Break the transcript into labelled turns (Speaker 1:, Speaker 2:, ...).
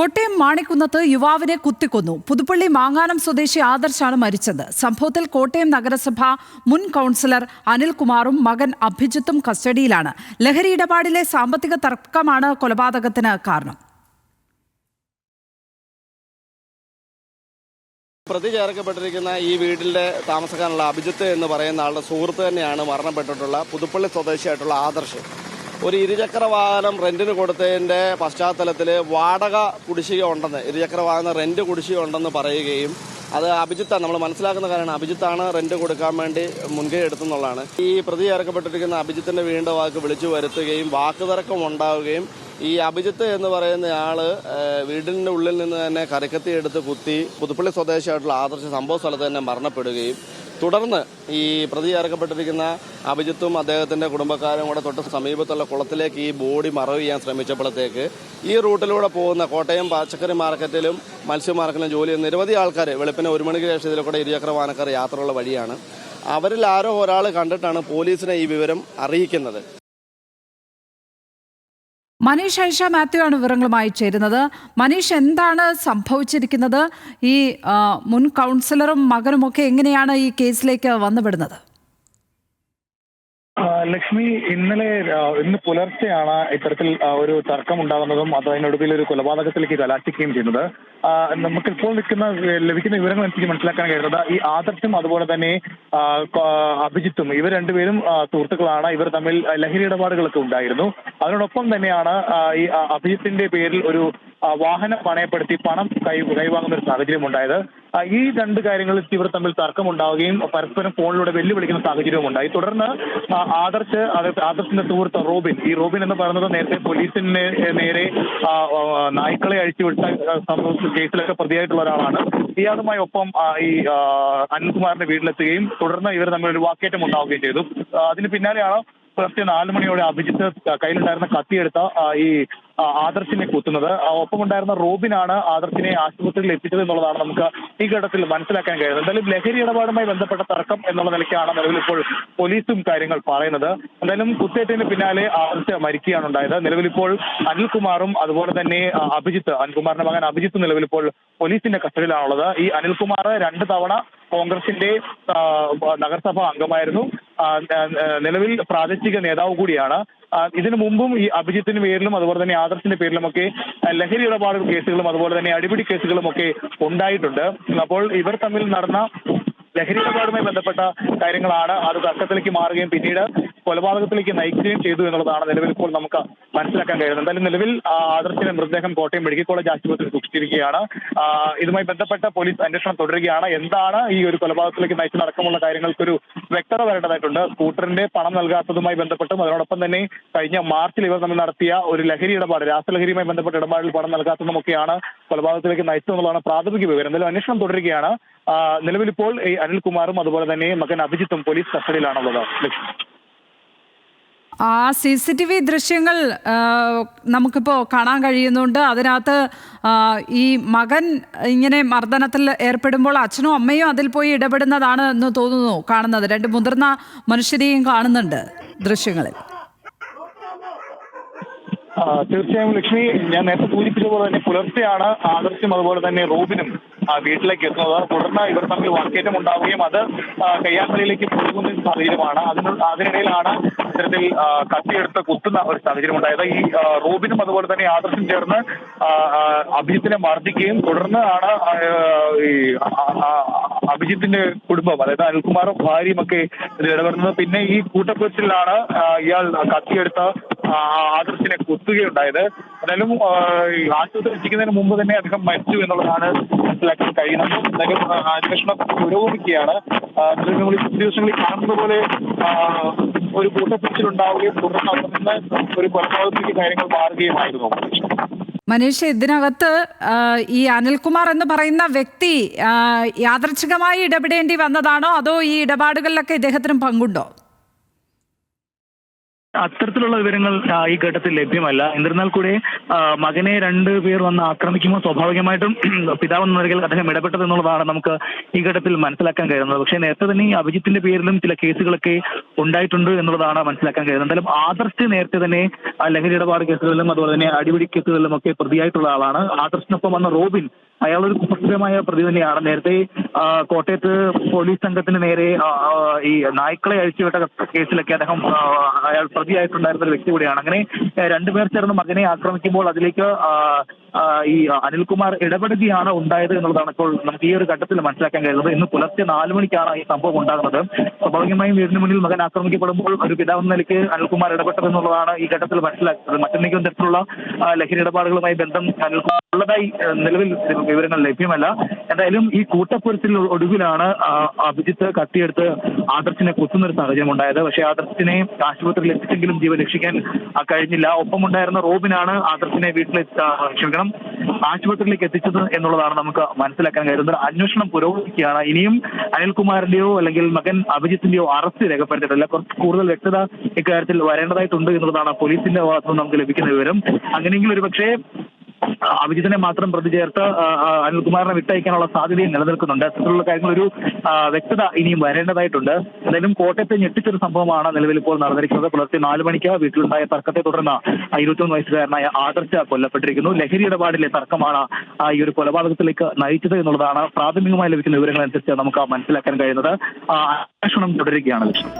Speaker 1: കോട്ടയം മാണിക്കുന്നത്ത് യുവാവിനെ കുത്തിക്കൊന്നു. പുതുപ്പള്ളി മാങ്ങാനം സ്വദേശി ആദർശാണ് മരിച്ചത്. സംഭവത്തിൽ കോട്ടയം നഗരസഭ മുൻ കൗൺസിലർ അനിൽകുമാറും മകൻ അഭിജിത്തും കസ്റ്റഡിയിലാണ്. ലഹരി ഇടപാടിലെ സാമ്പത്തിക തർക്കമാണ് കൊലപാതകത്തിന് കാരണം.
Speaker 2: പ്രതി ചേർക്കപ്പെട്ടിരിക്കുന്ന ഈ വീട്ടിലെ താമസക്കാരനുള്ള അഭിജിത്ത് എന്ന് പറയുന്ന ആളുടെ സുഹൃത്ത് തന്നെയാണ് മരണപ്പെട്ടിട്ടുള്ള പുതുപ്പള്ളി സ്വദേശിയായിട്ടുള്ള ആദർശ്. ഒരു ഇരുചക്ര വാഹനം റെന്റിന് കൊടുത്തതിന്റെ പശ്ചാത്തലത്തിൽ വാടക കുടിശ്ശിക ഉണ്ടെന്ന് ഇരുചക്ര വാഹനം റെന്റ് കുടിശ്ശിക ഉണ്ടെന്ന് പറയുകയും അത് അഭിജിത്താണ്. നമ്മൾ മനസ്സിലാക്കുന്ന കാര്യമാണ് അഭിജിത്താണ് റെന്റ് കൊടുക്കാൻ വേണ്ടി മുൻകൈ എടുത്തെന്നുള്ളതാണ്. ഈ പ്രതി ചേർക്കപ്പെട്ടിരിക്കുന്ന അഭിജിത്തിന്റെ വീണ്ടും വാക്ക് വിളിച്ചു വരുത്തുകയും വാക്കുതർക്കം ഉണ്ടാവുകയും ഈ അഭിജിത്ത് എന്ന് പറയുന്ന ആൾ വീടിന്റെ ഉള്ളിൽ നിന്ന് തന്നെ കരക്കത്തി എടുത്ത് കുത്തി പുതുപ്പള്ളി സ്വദേശിയായിട്ടുള്ള ആദർശ സംഭവ സ്ഥലത്ത് തന്നെ മരണപ്പെടുകയും തുടർന്ന് ഈ പ്രതി ചേർക്കപ്പെട്ടിരിക്കുന്ന അഭിജിത്തും അദ്ദേഹത്തിന്റെ കുടുംബക്കാരും കൂടെ തൊട്ട് സമീപത്തുള്ള കുളത്തിലേക്ക് ഈ ബോഡി മറവ് ചെയ്യാൻ ശ്രമിച്ചപ്പോഴത്തേക്ക് ഈ റൂട്ടിലൂടെ പോകുന്ന കോട്ടയം പച്ചക്കറി മാർക്കറ്റിലും മത്സ്യ മാർക്കറ്റിലും ജോലി ചെയ്യുന്ന നിരവധി ആൾക്കാർ വെളുപ്പിന് ഒരു മണിക്ക് ശേഷം ഇതിൽ കൂടെ ഇരുചക്ര വാഹനക്കാർ യാത്രയുള്ള വഴിയാണ്. അവരിൽ ആരോ ഒരാൾ കണ്ടിട്ടാണ് പോലീസിനെ ഈ വിവരം അറിയിക്കുന്നത്.
Speaker 1: മനീഷ് ഐഷ മാത്യു ആണ് വിവരങ്ങളുമായി ചേരുന്നത്. മനീഷ് എന്താണ് സംഭവിച്ചിരിക്കുന്നത്? ഈ മുൻ കൗൺസിലറും മകനുമൊക്കെ എങ്ങനെയാണ് ഈ കേസിലേക്ക് വന്നുപെടുന്നത്?
Speaker 3: ലക്ഷ്മി ഇന്നലെ ഇന്ന് പുലർച്ചെയാണ് ഇത്തരത്തിൽ ഒരു തർക്കം ഉണ്ടാകുന്നതും അത് അതിനൊടുവിൽ ഒരു കൊലപാതകത്തിലേക്ക് കലാശിക്കുകയും ചെയ്യുന്നത്. നമുക്ക് ഇപ്പോൾ നിൽക്കുന്ന ലഭിക്കുന്ന വിവരങ്ങൾ അനുസരിച്ച് മനസ്സിലാക്കാൻ കഴിയുന്നത് ഈ ആദർശം അതുപോലെ തന്നെ അഭിജിത്തും ഇവർ രണ്ടുപേരും സുഹൃത്തുക്കളാണ്. ഇവർ തമ്മിൽ ലഹരി ഇടപാടുകളൊക്കെ ഉണ്ടായിരുന്നു. അതിനോടൊപ്പം തന്നെയാണ് ഈ അഭിജിത്തിന്റെ പേരിൽ ഒരു വാഹനം പണയപ്പെടുത്തി പണം കൈ കൈവാങ്ങുന്ന ഒരു സാഹചര്യം ഉണ്ടായത്. ഈ രണ്ട് കാര്യങ്ങളിൽ ഇവർ തമ്മിൽ തർക്കം ഉണ്ടാവുകയും പരസ്പരം ഫോണിലൂടെ വെല്ലുവിളിക്കുന്ന സാഹചര്യവും ഉണ്ടായി. തുടർന്ന് ആദർശ് ആദർശിന്റെ സുഹൃത്ത് റോബിൻ ഈ റോബിൻ എന്ന് പറയുന്നത് നേരത്തെ പോലീസിന് നേരെ നായ്ക്കളെ അഴിച്ചുവിട്ട സംഭവത്തിൽ കേസിലൊക്കെ പ്രതിയായിട്ടുള്ള ഒരാളാണ്. ഇയാളുമായി ഒപ്പം ഈ അനിൽകുമാറിന്റെ വീട്ടിലെത്തുകയും തുടർന്ന് ഇവർ തമ്മിൽ ഒരു വാക്കേറ്റം ഉണ്ടാവുകയും ചെയ്തു. അതിന് പിന്നാലെയാണ് പുലർച്ചെ നാല് മണിയോടെ അഭിജിത്ത് കയ്യിലുണ്ടായിരുന്ന കത്തിയെടുത്ത ഈ ആദർശിനെ കുത്തുന്നത്. ഒപ്പമുണ്ടായിരുന്ന റോബിനാണ് ആദർശിനെ ആശുപത്രിയിൽ എത്തിച്ചത് എന്നുള്ളതാണ് നമുക്ക് ഈ ഘട്ടത്തിൽ മനസ്സിലാക്കാൻ കഴിയുന്നത്. എന്തായാലും ലഹരി ഇടപാടുമായി ബന്ധപ്പെട്ട തർക്കം എന്നുള്ള നിലയ്ക്കാണ് നിലവിൽ ഇപ്പോൾ പോലീസും കാര്യങ്ങൾ പറയുന്നത്. എന്തായാലും കുത്തേറ്റതിന് പിന്നാലെ ആദർശ മരിക്കുകയാണ് ഉണ്ടായത്. നിലവിലിപ്പോൾ അനിൽകുമാറും അതുപോലെ തന്നെ അഭിജിത്ത് അനിൽകുമാറിന്റെ മകൻ അഭിജിത്ത് നിലവിലിപ്പോൾ പോലീസിന്റെ കസ്റ്റഡിയിലാണുള്ളത്. ഈ അനിൽകുമാർ രണ്ട് തവണ കോൺഗ്രസിന്റെ നഗരസഭാ അംഗമായിരുന്നു. നിലവിൽ പ്രാദേശിക നേതാവ് കൂടിയാണ്. ഇതിനു മുമ്പും ഈ അഭിജിത്തിന്റെ പേരിലും അതുപോലെ തന്നെ ആദർശിന്റെ പേരിലുമൊക്കെ ലഹരി ഇടപാട് കേസുകളും അതുപോലെ തന്നെ അടിപിടി കേസുകളും ഒക്കെ ഉണ്ടായിട്ടുണ്ട്. അപ്പോൾ ഇവർ തമ്മിൽ നടന്ന ലഹരി ഇടപാടുമായി ബന്ധപ്പെട്ട കാര്യങ്ങളാണ് അത് തർക്കത്തിലേക്ക് മാറുകയും പിന്നീട് കൊലപാതകത്തിലേക്ക് നയിക്കുകയും ചെയ്തു എന്നുള്ളതാണ് നിലവിൽ ഇപ്പോൾ നമുക്ക് മനസ്സിലാക്കാൻ കഴിയുന്നത്. എന്തായാലും നിലവിൽ ആദർശിന്റെ മൃതദേഹം കോട്ടയം മെഡിക്കൽ കോളേജ് ആശുപത്രിയിൽ സൂക്ഷിച്ചിരിക്കുകയാണ്. ഇതുമായി ബന്ധപ്പെട്ട പോലീസ് അന്വേഷണം തുടരുകയാണ്. എന്താണ് ഈ ഒരു കൊലപാതകത്തിലേക്ക് നയിച്ചതടക്കമുള്ള കാര്യങ്ങൾക്കൊരു വ്യക്തത വരേണ്ടതായിട്ടുണ്ട്. സ്കൂട്ടറിന്റെ പണം നൽകാത്തതുമായി ബന്ധപ്പെട്ടും അതിനോടൊപ്പം തന്നെ കഴിഞ്ഞ മാർച്ചിൽ ഇവർ തമ്മിൽ നടത്തിയ ഒരു ലഹരി ഇടപാട് രാസലഹരിയുമായി ബന്ധപ്പെട്ട ഇടപാടിൽ പണം നൽകാത്തതുമൊക്കെയാണ് കൊലപാതകത്തിലേക്ക് നയിച്ചതെന്നുള്ളതാണ് പ്രാഥമിക വിവരം. എന്തായാലും അന്വേഷണം തുടരുകയാണ്. നിലവിലിപ്പോൾ ഈ അനിൽകുമാറും അതുപോലെ തന്നെ മകൻ അഭിജിത്തും പോലീസ് കസ്റ്റഡിയിലാണുള്ളത്. ലക്ഷ്മി.
Speaker 1: ആ സി സി ടി വി ദൃശ്യങ്ങൾ നമുക്കിപ്പോൾ കാണാൻ കഴിയുന്നുണ്ട്. അതിനകത്ത് ഈ മകൻ ഇങ്ങനെ മർദ്ദനത്തിൽ ഏർപ്പെടുമ്പോൾ അച്ഛനും അമ്മയും അതിൽ പോയി ഇടപെടുന്നതാണ് എന്ന് തോന്നുന്നു കാണുന്നത്. രണ്ട് മുതിർന്ന മനുഷ്യരെയും കാണുന്നുണ്ട് ദൃശ്യങ്ങളിൽ.
Speaker 3: തീർച്ചയായും ലക്ഷ്മി ഞാൻ നേരത്തെ സൂചിപ്പിച്ച പോലെ തന്നെ പുലർച്ചെയാണ് ആദർശം അതുപോലെ തന്നെ റോബിനും വീട്ടിലേക്ക് എത്തുന്നത്. തുടർന്ന് ഇവർ തമ്മിൽ വാക്കേറ്റം ഉണ്ടാവുകയും അത് കയ്യാമ്പലയിലേക്ക് പോകുന്ന സാഹചര്യമാണ്. അതിന് അതിനിടയിലാണ് ഇത്തരത്തിൽ കത്തിയെടുത്ത് കുത്തുന്ന ഒരു സാഹചര്യം ഉണ്ടായത്. ഈ റോബിനും അതുപോലെ തന്നെ ആദർശം ചേർന്ന് അഭിജിത്തിനെ മർദ്ദിക്കുകയും തുടർന്ന് ആണ് ഈ അഭിജിത്തിന്റെ കുടുംബം അതായത് അനിൽകുമാറും ഭാര്യയും ഒക്കെ ഇതിൽ ഇടപെടുന്നത്. പിന്നെ ഈ കൂട്ടക്കുറ്റിലാണ് ഇയാൾ കത്തിയെടുത്ത ആദർശിനെ കുത്തുകയുണ്ടായത്. എന്തായാലും ആശുപത്രി എത്തിക്കുന്നതിന് മുമ്പ് തന്നെ അദ്ദേഹം മരിച്ചു എന്നുള്ളതാണ് മനസ്സിലാക്കാൻ കഴിയുന്നത്. ആ, അന്വേഷണം പുരോഗമിക്കുകയാണ്. ദിവസങ്ങളിൽ കാണുന്ന പോലെ ഒരു കൂട്ടപ്പിടിച്ചിലുണ്ടാവുകയും തുടർന്ന് അവിടെ നിന്ന് ഒരു കൊലപാതകത്തിലേക്ക് കാര്യങ്ങൾ മാറുകയുമായിരുന്നു
Speaker 1: മനീഷ് ഇതിനകത്ത് ഈ അനിൽകുമാർ എന്ന് പറയുന്ന വ്യക്തി യാദർച്ഛികമായി ഇടപെടേണ്ടി വന്നതാണോ? അതോ ഈ ഇടപാടുകളിലൊക്കെ ഇദ്ദേഹത്തിനും പങ്കുണ്ടോ?
Speaker 3: അത്തരത്തിലുള്ള വിവരങ്ങൾ ഈ ഘട്ടത്തിൽ ലഭ്യമല്ല. എന്നിരുന്നാൽ കൂടി മകനെ രണ്ട് പേർ വന്ന് ആക്രമിക്കുമ്പോൾ സ്വാഭാവികമായിട്ടും പിതാവ് എന്ന നിലയിൽ അദ്ദേഹം ഇടപെട്ടത് എന്നുള്ളതാണ് നമുക്ക് ഈ ഘട്ടത്തിൽ മനസ്സിലാക്കാൻ കഴിയുന്നത്. പക്ഷേ നേരത്തെ തന്നെ ഈ അഭിജിത്തിന്റെ പേരിലും ചില കേസുകളൊക്കെ ഉണ്ടായിട്ടുണ്ട് എന്നുള്ളതാണ് മനസ്സിലാക്കാൻ കഴിയുന്നത്. എന്തായാലും ആദർശ് നേരത്തെ തന്നെ ലഹരി ഇടപാട് കേസുകളിലും അതുപോലെ തന്നെ അടിപിടി കേസുകളിലും ഒക്കെ പ്രതിയായിട്ടുള്ള ആളാണ്. ആദർശിനൊപ്പം വന്ന റോബിൻ അയാളൊരു കുപ്രസിദ്ധമായ പ്രതി തന്നെയാണ്. നേരത്തെ കോട്ടയത്ത് പോലീസ് സംഘത്തിന് നേരെ ഈ നായ്ക്കളെ അഴിച്ചുവിട്ട കേസിലൊക്കെ അദ്ദേഹം അയാൾ പ്രതിയായിട്ടുണ്ടായിരുന്ന ഒരു വ്യക്തി കൂടിയാണ്. അങ്ങനെ രണ്ടുപേർ ചേർന്ന് മകനെ ആക്രമിക്കുമ്പോൾ അതിലേക്ക് ഈ അനിൽകുമാർ ഇടപെടുകയാണ് ഉണ്ടായത് എന്നുള്ളതാണ് ഇപ്പോൾ നമുക്ക് ഈ ഒരു ഘട്ടത്തിൽ മനസ്സിലാക്കാൻ കഴിയുന്നത്. ഇന്ന് പുലർച്ചെ നാല് മണിക്കാണ് ഈ സംഭവം ഉണ്ടാകുന്നത്. സ്വാഭാവികമായും വീടിന് മുന്നിൽ മകൻ ആക്രമിക്കപ്പെടുമ്പോൾ ഒരു പിതാവ് നിലയ്ക്ക് അനിൽകുമാർ ഇടപെട്ടത് എന്നുള്ളതാണ് ഈ ഘട്ടത്തിൽ മനസ്സിലാക്കുന്നത്. മറ്റെന്തെങ്കിലും തരത്തിലുള്ള ലഹരി ഇടപാടുകളുമായി ബന്ധം അനിൽകുമാർ ഉള്ളതായി നിലവിൽ വിവരങ്ങൾ ലഭ്യമല്ല. എന്തായാലും ഈ കൂട്ടപ്പൊരുത്തിൽ ഒടുവിലാണ് അഭിജിത്ത് കത്തിയെടുത്ത് ആദർശിനെ കുത്തുന്ന ഒരു സാഹചര്യം ഉണ്ടായത്. പക്ഷേ ആദർശിനെ ആശുപത്രിയിൽ എത്തിച്ചെങ്കിലും ജീവൻ രക്ഷിക്കാൻ കഴിഞ്ഞില്ല. ഒപ്പമുണ്ടായിരുന്ന റോബിനാണ് ആദർശിനെ വീട്ടിലെ ക്ഷമിക്കണം ആശുപത്രിയിലേക്ക് എത്തിച്ചത് എന്നുള്ളതാണ് നമുക്ക് മനസ്സിലാക്കാൻ കഴിയുന്നത്. അന്വേഷണം പുരോഗമിക്കുകയാണ്. ഇനിയും അനിൽകുമാറിന്റെയോ അല്ലെങ്കിൽ മകൻ അഭിജിത്തിന്റെയോ അറസ്റ്റ് രേഖപ്പെടുത്തിയിട്ടില്ല. കുറച്ച് കൂടുതൽ വ്യക്തത ഇക്കാര്യത്തിൽ വരേണ്ടതായിട്ടുണ്ട് എന്നുള്ളതാണ് പോലീസിന്റെ ഭാഗത്തുനിന്ന് നമുക്ക് ലഭിക്കുന്ന വിവരം. അങ്ങനെയെങ്കിൽ ഒരു പക്ഷേ അഭിജിത്തിനെ മാത്രം പ്രതി ചേർത്ത് അനിൽകുമാറിനെ വിട്ടയക്കാനുള്ള സാധ്യതയും നിലനിൽക്കുന്നുണ്ട്. അത്തരത്തിലുള്ള കാര്യങ്ങൾ ഒരു വ്യക്തത ഇനിയും വരേണ്ടതായിട്ടുണ്ട്. എന്തായാലും കോട്ടയത്തെ ഞെട്ടിച്ചൊരു സംഭവമാണ് നിലവിൽ ഇപ്പോൾ നടന്നിരിക്കുന്നത്. പുലർച്ചെ നാല് മണിക്ക് വീട്ടിലുണ്ടായ തർക്കത്തെ തുടർന്ന് ആ ഇരുപത്തൊന്ന് വയസ്സുകാരനായ ആദർശ കൊല്ലപ്പെട്ടിരിക്കുന്നു. ലഹരി ഇടപാടിലെ തർക്കമാണ് ഈ ഒരു കൊലപാതകത്തിലേക്ക് നയിച്ചത് എന്നുള്ളതാണ് പ്രാഥമികമായി ലഭിക്കുന്ന വിവരങ്ങൾ അനുസരിച്ച് നമുക്ക് മനസ്സിലാക്കാൻ കഴിയുന്നത്. അന്വേഷണം തുടരുകയാണ് ലക്ഷ്യം